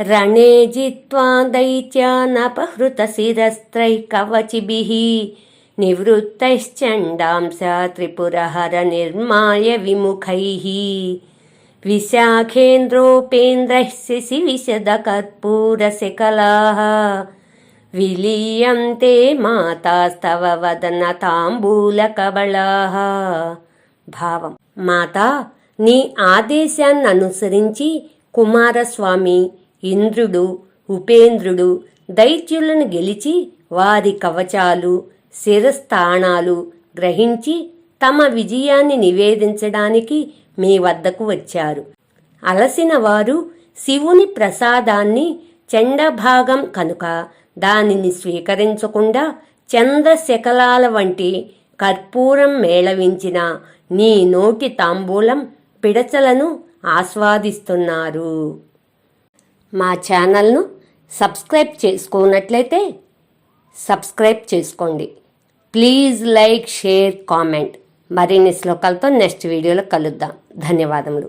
రణే జిత్వా దైత్యానపహృతశిరస్త్రైः కవచిభిः నివృత్తైశ్చండాంస త్రిపురహర నిర్మాయ విముఖైः విశాఖేంద్రోపేంద్రైः శిశివిశదకర్పూరశకలాः విలీయంతే మాతాస్తవ వదన తాంబూలకబళాः భావం మాతా నీ ఆదేశాన్ని అనుసరించి కుమారస్వామి ఇంద్రుడు ఉపేంద్రుడు దైత్యులను గెలిచి వారి కవచాలు శిరస్థానాలు గ్రహించి తమ విజయాన్ని నివేదించడానికి మీ వద్దకు వచ్చారు. అలసిన వారు శివుని ప్రసాదాన్ని చండభాగం కనుక దానిని స్వీకరించకుండా చంద్రశకలాల వంటి కర్పూరం మేళవించిన నీ నోటి తాంబూలం పిడచలను ఆస్వాదిస్తున్నారు. మా ఛానల్ను సబ్స్క్రైబ్ చేసుకున్నట్లయితే సబ్స్క్రైబ్ చేసుకోండి. Please like share comment. మరిన్ని శ్లోకాలతో నెక్స్ట్ వీడియోలో కలుద్దాం. ధన్యవాదములు.